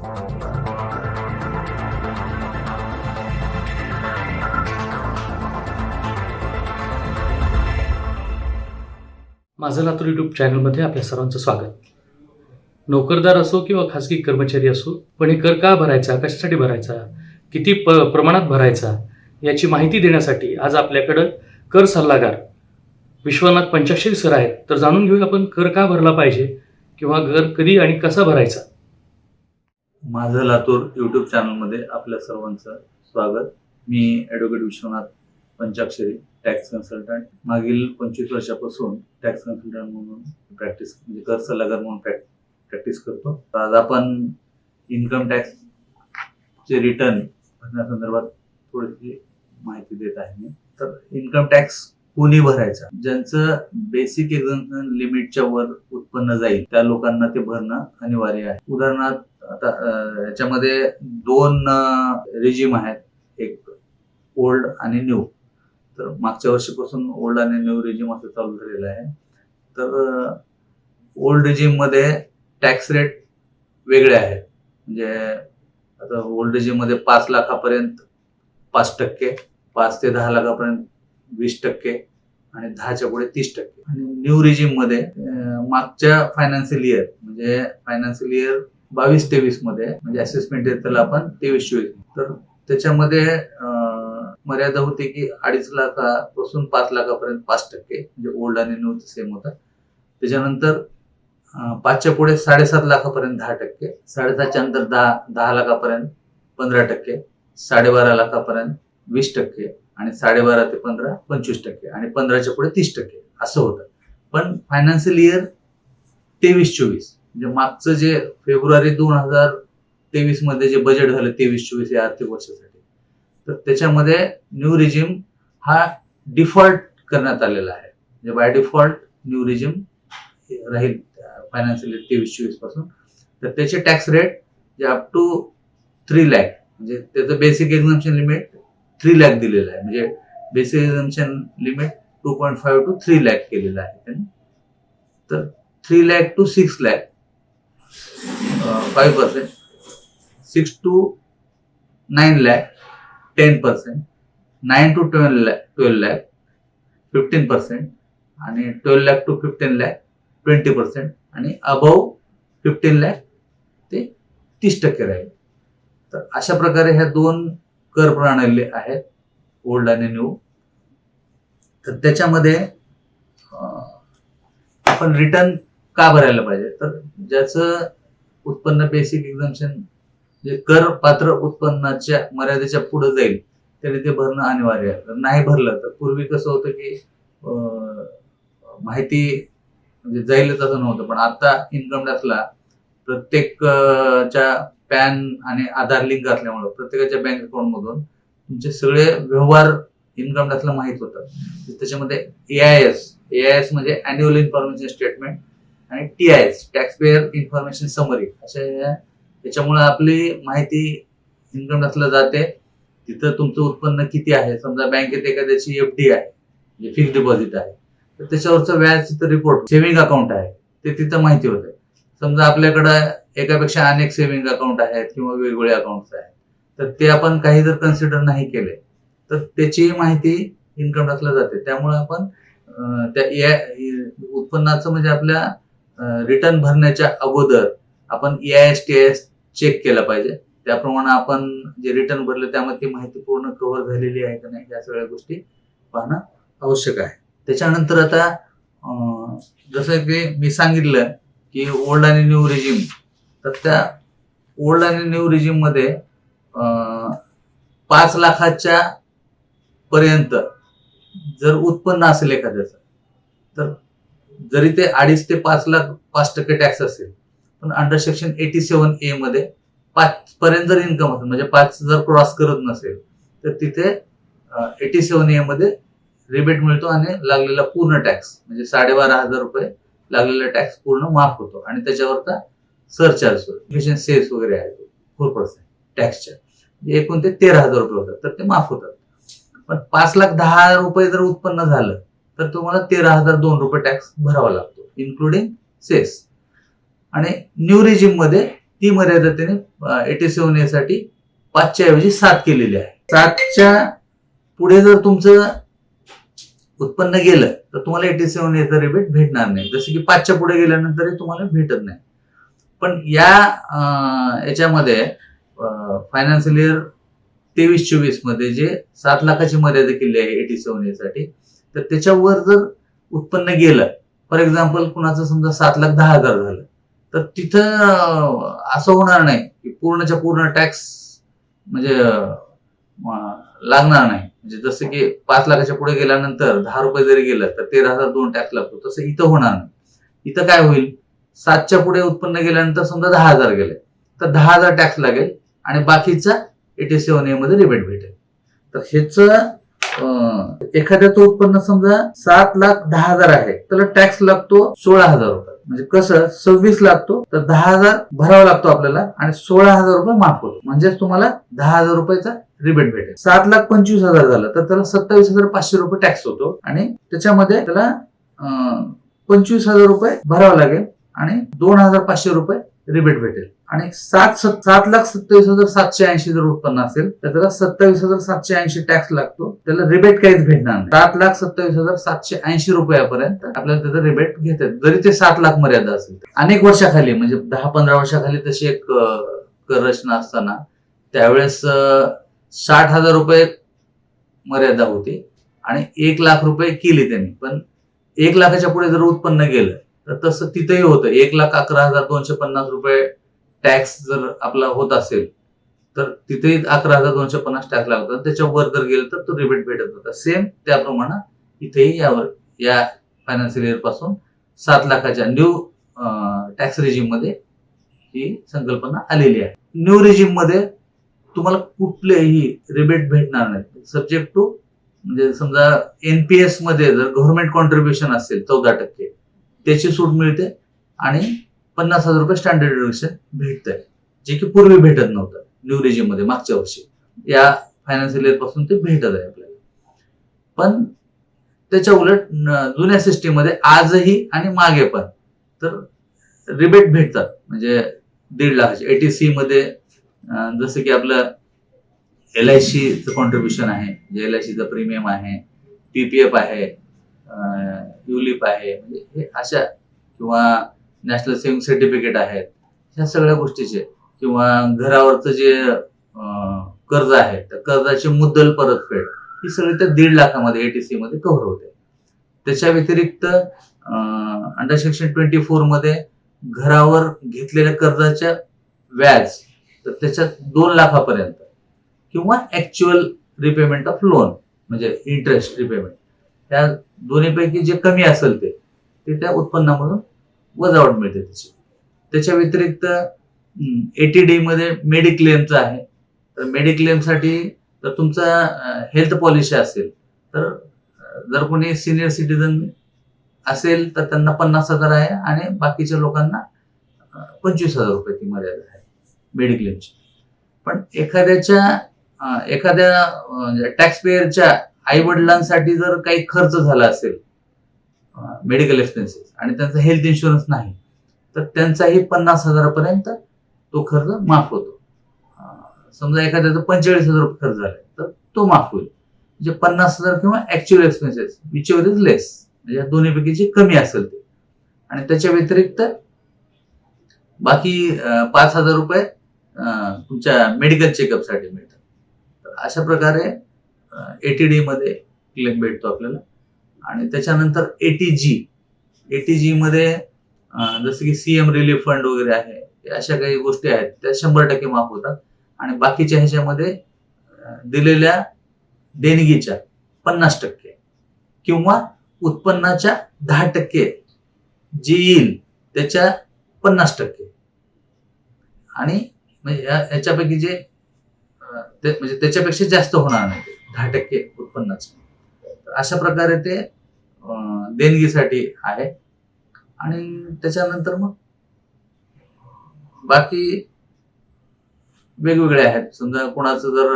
माझं लातूर यूट्यूब चॅनलमध्ये आपल्या सर्वांचं स्वागत. नोकरदार असो किंवा खाजगी कर्मचारी असो पण हे कर का भरायचा कशासाठी भरायचा किती प प्रमाणात भरायचा याची माहिती देण्यासाठी आज आपल्याकडं कर सल्लागार विश्वनाथ पंचाक्षरी सर आहेत. तर जाणून घेऊया आपण कर का भरला पाहिजे किंवा कर कधी आणि कसा भरायचा. माझं लातूर यूट्यूब चॅनलमध्ये आपल्या सर्वांचं स्वागत. मी advocate Vishwanath Panchakshari tax consultant मागील पंचवीस वर्षापासून टॅक्स कन्सल्टंट म्हणून प्रॅक्टिस म्हणजे कर सल्लागार म्हणून प्रॅक प्रॅक्टिस करतो. तर आज आपण इन्कम टॅक्सचे रिटर्न भरण्यासंदर्भात थोडीशी माहिती देत आहे मी. तर इन्कम टॅक्स कोणी भरायचा? ज्यांचं बेसिक एक्झम्पन लिमिटच्या वर उत्पन्न जाईल त्या लोकांना ते भरणं अनिवार्य आहे. उदाहरणार्थ आता याच्यामध्ये दोन रिजिम आहेत. एक ओल्ड आणि न्यू तर मागच्या वर्षीपासून ओल्ड आणि न्यू रिजिम असं चालू झालेलं आहे. तर ओल्ड रिजिममध्ये टॅक्स रेट वेगळे आहेत. म्हणजे आता ओल्ड रिजिममध्ये पाच लाखापर्यंत पाच टक्के पाच ते दहा लाखापर्यंत वीस टक्के आणि दहाच्या पुढे तीस टक्के. आणि न्यू रिजिममध्ये मागच्या फायनान्शियल इयर म्हणजे फायनान्शियल इयर बावीस तेवीसमध्ये म्हणजे असेसमेंट येत त्याला आपण तेवीस चोवीस. तर त्याच्यामध्ये मर्यादा होती की अडीच लाखापासून पाच लाखापर्यंत पाच टक्के म्हणजे ओल्ड आणि न्यू सेम होता. त्याच्यानंतर पाचच्या पुढे साडेसात लाखापर्यंत दहा टक्के साडेसातच्या नंतर दहा दहा लाखापर्यंत पंधरा टक्के साडेबारा लाखापर्यंत वीस टक्के आणि साडेबारा ते पंधरा पंचवीस टक्के आणि पंधराच्या पुढे तीस टक्के असं होतं. पण फायनान्शियल इयर तेवीस चोवीस. म्हणजे मागचं जे फेब्रुवारी दोन हजार तेवीसमध्ये जे बजेट झालं तेवीस चोवीस या आर्थिक वर्षासाठी तर त्याच्यामध्ये न्यू रिजिम हा डिफॉल्ट करण्यात आलेला आहे. म्हणजे बाय डिफॉल्ट न्यू रिजिम राहील फायनान्शियल इयर तेवीस चोवीसपासून. तर त्याचे टॅक्स रेट जे अप टू थ्री लॅक म्हणजे त्याचं basic exemption limit three lakh दिलेलं आहे. म्हणजे basic exemption limit two point five to three lakh केलेलं आहे. त्यांनी तर three lakh to six lakh five percent six to nine lakh ten percent nine to twelve lakh twelve lakh fifteen percent आणि twelve lakh to fifteen lakh twenty percent आणि above fifteen lakh ते तीस टक्के राहील. तर अशा प्रकारे ह्या दोन कर प्रणाली आहेत ओल्ड आणि न्यू तर त्याच्यामध्ये आपण रिटर्न का भरायला पाहिजे? तर ज्याचं उत्पन्न बेसिक एक्झाम्शन जे कर पात्र उत्पन्नाच्या मर्यादेच्या पुढे जाईल त्याने ते भरणं अनिवार्य आहे. नाही भरलं तर पूर्वी कसं होतं की माहिती म्हणजे जाईलच असं नव्हतं. पण आता इन्कम टॅक्सला प्रत्येकच्या पॅन आणि आधार लिंक असल्यामुळं प्रत्येकाच्या बँक अकाउंट मधून तुमचे सगळे व्यवहार इन्कम टॅक्सला माहीत होतात. त्याच्यामध्ये A I S A I S म्हणजे अॅन्युअल इन्फॉर्मेशन स्टेटमेंट आणि T I S tax information summary अशा त्याच्यामुळे आपली माहिती इन्कम टॅक्सला जाते. तिथं तुमचं उत्पन्न किती आहे? समजा बँकेत एखाद्याची एफ डी आहे. म्हणजे फिक्स डिपॉझिट आहे. तर त्याच्यावरचं व्याज तिथं रिपोर्ट सेव्हिंग अकाउंट आहे. ते तिथं माहिती होते समजा आपल्याकडं एकापेक्षा अनेक सेव्हिंग अकाउंट आहेत किंवा वेगवेगळे अकाउंट्स आहेत. तर ते आपण काही जर कन्सिडर नाही केले तर त्याचीही माहिती इन्कम टॅक्सला जाते. त्यामुळे आपण त्या उत्पन्नाचं म्हणजे आपल्या रिटर्न भरण्याच्या अगोदर आपण A I S T I S check केला पाहिजे. त्याप्रमाणे आपण जे रिटर्न भरले त्यामध्ये ती माहिती पूर्ण कव्हर झालेली आहे का नाही या सगळ्या गोष्टी पाहणं आवश्यक आहे. त्याच्यानंतर आता जसं की मी सांगितलं की ओल्ड आणि न्यू रिजिम तर त्या ओल्ड आणि न्यू रेजिममध्ये पाच लाखाच्या पर्यंत जर उत्पन्न असेल एखाद्याचं तर जरी ते अडीच ते पाच लाख पाच टक्के टॅक्स असेल पण under section eighty seven A मध्ये पाच पर्यंत जर इन्कम असेल म्हणजे पाच जर क्रॉस करत नसेल तर तिथे एटी सेवन ए मध्ये रिबेट मिळतो आणि लागलेला पूर्ण टॅक्स म्हणजे साडेबारा हजार रुपये लागलेला टॅक्स पूर्ण माफ होतो आणि त्याच्यावरचा सरचार्ज सेस वगैरे आहे फोर पर्सेंट टॅक्सच्या एकूण ते तेरा हजार रुपये होतात. तर ते माफ होतात. पण पाच लाख दहा हजार रुपये जर उत्पन्न झालं तर तुम्हाला तेरा हजार दोन रुपये टॅक्स भरावा लागतो इन्क्लुडिंग सेस आणि न्यू रेजिममध्ये ती मर्यादा त्याने एटी सेव्हन ए साठी पाचच्या ऐवजी सात केलेली आहे. सातच्या पुढे जर तुमचं उत्पन्न गेलं तर तुम्हाला एटी सेव्हन एचा रिबेट भेटणार नाही. जसं की पाचच्या पुढे गेल्यानंतरही तुम्हाला भेटत नाही. पण या याच्यामध्ये फायनान्शियल इयर तेवीस चोवीसमध्ये जे सात लाखाची मर्यादा केली आहे एटी सेव्हन ए साठी तर त्याच्यावर जर उत्पन्न गेलं फॉर एक्झाम्पल कुणाचं समजा सात लाख दहा हजार झालं तर तिथं असं होणार नाही की पूर्णच्या पूर्ण टॅक्स म्हणजे लागणार नाही. म्हणजे जसं की पाच लाखाच्या पुढे गेल्यानंतर दहा रुपये जरी गेलं तर तेरा हजार दोन टॅक्स लागतो. तसं इथं होणार नाही. इथं काय होईल? सातच्या पुढे उत्पन्न गेल्यानंतर समजा दहा हजार गेले तर दहा हजार टॅक्स लागेल आणि बाकीचा एटी सेव्हन ए मध्ये रिबेट भेटेल. तर ह्याचं एखाद्याचं उत्पन्न समजा सात लाख दहा हजार आहे त्याला टॅक्स लागतो सोळा हजार रुपये. म्हणजे कसं? सव्वीस लागतो तर दहा हजार भरावा लागतो आपल्याला आणि सोळा हजार रुपये माफ होतो. म्हणजेच तुम्हाला दहा हजार रुपयाचा रिबेट भेटेल. सात लाख पंचवीस हजार झालं तर त्याला सत्तावीस हजार पाचशे रुपये टॅक्स होतो आणि त्याच्यामध्ये त्याला पंचवीस हजार रुपये भरावं लागेल आणि दोन हजार पाचशे रुपये रिबेट भेटेल. आणि सात सात लाख सत्तावीस हजार सातशे ऐंशी जर उत्पन्न असेल तर त्याला सत्तावीस हजार सातशे ऐंशी टॅक्स लागतो. त्याला रिबेट काहीच भेटणार नाही. सात लाख सत्तावीस हजार सातशे ऐंशी रुपयापर्यंत आपल्याला त्याचा रिबेट घेतात. जरी ते सात लाख मर्यादा असेल. अनेक वर्षाखाली म्हणजे दहा पंधरा वर्षाखाली तशी एक कर रचना असताना त्यावेळेस साठ हजार रुपये मर्यादा होती आणि एक लाख रुपये केली त्यांनी. पण एक लाखाच्या पुढे जर उत्पन्न गेलं तर तसं तिथेही होतं. एक लाख अकरा हजार दोनशे पन्नास रुपये टॅक्स जर आपला होत असेल तर तिथेही अकरा हजार दोनशे पन्नास टॅक्स लागतो त्याच्यावर जर गेलं तर तो रिबेट भेटत होता. सेम त्याप्रमाणे इथेही यावर या फायनान्शियल इयरपासून सात लाखाच्या न्यू टॅक्स रेजिममध्ये ही संकल्पना आलेली आहे. न्यू रेजिममध्ये तुम्हाला कुठलेही रिबेट भेटणार नाही सब्जेक्ट टू म्हणजे समजा एनपीएसमध्ये जर गव्हर्नमेंट कॉन्ट्रीब्युशन असेल चौदा टक्के त्याची सूट मिळते आणि पन्नास हजार रुपये स्टँडर्ड डिडक्शन भेटतंय जे की पूर्वी भेटत नव्हतं न्यू रेजिममध्ये मागच्या वर्षी. या फायनान्शियल इयरपासून ते भेटत आहे आपल्याला. पण त्याच्या उलट जुन्या सिस्टीममध्ये आजही आणि मागे पण तर रिबेट भेटतात. म्हणजे दीड लाखाचे. एटीसी मध्ये जसं की आपलं एल आय सीचं कॉन्ट्रीब्युशन आहे जे एल आय सीचं प्रीमियम आहे पीपीएफ आहे युलिप आहे म्हणजे हे अशा किंवा नॅशनल सेव्हिंग सर्टिफिकेट आहेत ह्या सगळ्या गोष्टीचे. किंवा घरावरचं जे कर्ज आहे त्या कर्जाची मुद्दल परतफेड ही सगळी त्या दीड लाखामध्ये एटीसी मध्ये कव्हर होते. त्याच्या व्यतिरिक्त अंडर सेक्शन ट्वेंटी फोरमध्ये घरावर घेतलेल्या कर्जाच्या व्याज तर त्याच्यात दोन लाखापर्यंत. किंवा ऍक्च्युअल रिपेमेंट ऑफ लोन म्हणजे इंटरेस्ट रिपेमेंट त्या दोन्हीपैकी जे कमी असेल ते ते त्या उत्पन्नामधून वजावट मिळते त्याची. त्याच्या व्यतिरिक्त एटी डी मध्ये मेडिक्लेमचं आहे. तर मेडिक्लेमसाठी जर तुमचा हेल्थ पॉलिसी असेल तर जर कोणी सिनियर सिटीजन असेल तर त्यांना पन्नास हजार आहे आणि बाकीच्या लोकांना पंचवीस हजार रुपये ती मर्यादा आहे मेडिक्लेमची पण एखाद्याच्या एखाद्या टॅक्सपेअरच्या आई वडिलांसाठी जर काही खर्च झाला असेल मेडिकल एक्सपेन्सेस आणि त्यांचा हेल्थ इन्शुरन्स नाही तर त्यांचाही पन्नास हजारापर्यंत तो खर्च माफ होतो. समजा एखाद्याचा पंचेचाळीस हजार रुपये खर्च झाला तर तो माफ होईल. म्हणजे पन्नास हजार किंवा actual expenses which is less म्हणजे दोन्हीपैकी जे कमी असेल ते. आणि त्याच्या व्यतिरिक्त बाकी पाच हजार रुपये तुमच्या मेडिकल चेकअपसाठी मिळतात. अशा प्रकारे एटी डी मध्ये क्लेम भेटतो आपल्याला. आणि त्याच्यानंतर एटी जी एटी जी मध्ये जसं की सीएम रिलीफ फंड वगैरे आहे अशा काही गोष्टी आहेत त्या शंभर टक्के माफ होतात. आणि बाकीच्या ह्याच्यामध्ये दिलेल्या देणगीच्या पन्नास टक्के किंवा उत्पन्नाच्या दहा टक्के जे येईल त्याच्या पन्नास टक्के. आणि म्हणजे या- याच्यापैकी जे ते- म्हणजे त्याच्यापेक्षा जास्त होणार नाही. दहा टक्के उत्पन्नाचं. तर अशा प्रकारे ते देणगीसाठी आहे. आणि त्याच्यानंतर मग बाकी वेगवेगळे आहेत. समजा कोणाचं जर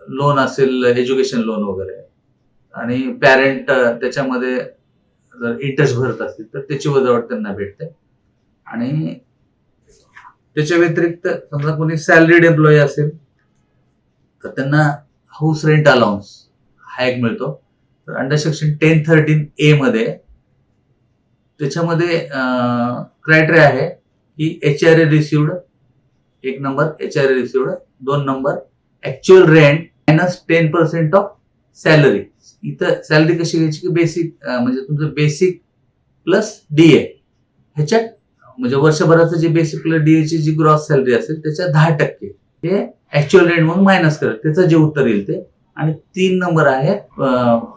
लोन असेल एज्युकेशन लोन वगैरे. आणि पॅरेंट त्याच्यामध्ये जर इंटरेस्ट भरत असतील तर त्याची वजावट त्यांना भेटते. आणि त्याच्या व्यतिरिक्त समजा कोणी सॅलरीड एम्प्लॉई असेल तर त्यांना हाऊस रेंट अलाउन्स हा एक मिळतो. तर under section ten thirteen A मध्ये त्याच्यामध्ये क्रायटेरिया आहे की एच आर ए रिसिवड एक number H R A received दोन number actual rent minus ten percent of salary इथं सॅलरी कशी घ्यायची? की बेसिक म्हणजे तुमचं बेसिक प्लस डी ए ह्याच्यात म्हणजे वर्षभराचं जे बेसिक प्लस डी ची जी ग्रॉस सॅलरी असेल त्याच्या दहा टक्के. हे ऍक्च्युअल रेट म्हणून मायनस करा त्याचं जे उत्तर येईल ते. आणि तीन नंबर आहे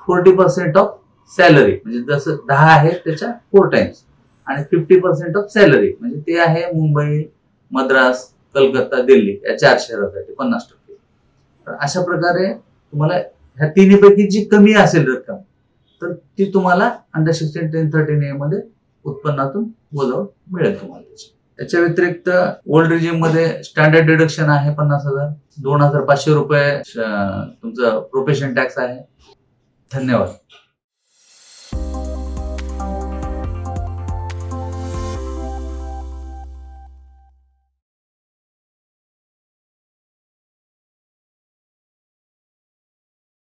फोर्टी पर्सेंट ऑफ सॅलरी म्हणजे जसं दहा आहे त्याच्या फोर टाइम्स आणि फिफ्टी पर्सेंट ऑफ सॅलरी म्हणजे ते आहे मुंबई मद्रास कलकत्ता दिल्ली. या चार शहरासाठी पन्नास टक्के. तर अशा प्रकारे तुम्हाला ह्या तिन्हीपैकी जी कमी असेल रक्कम तर ती तुम्हाला under section ten thirteen A मध्ये उत्पन्नातून बोलावून मिळेल तुम्हाला. त्याची त्याच्या व्यतिरिक्त ओल्ड रिजिममध्ये स्टँडर्ड डिडक्शन आहे पन्नास हजार. दोन हजार पाचशे रुपये तुमचं प्रोफेशन टॅक्स आहे. धन्यवाद.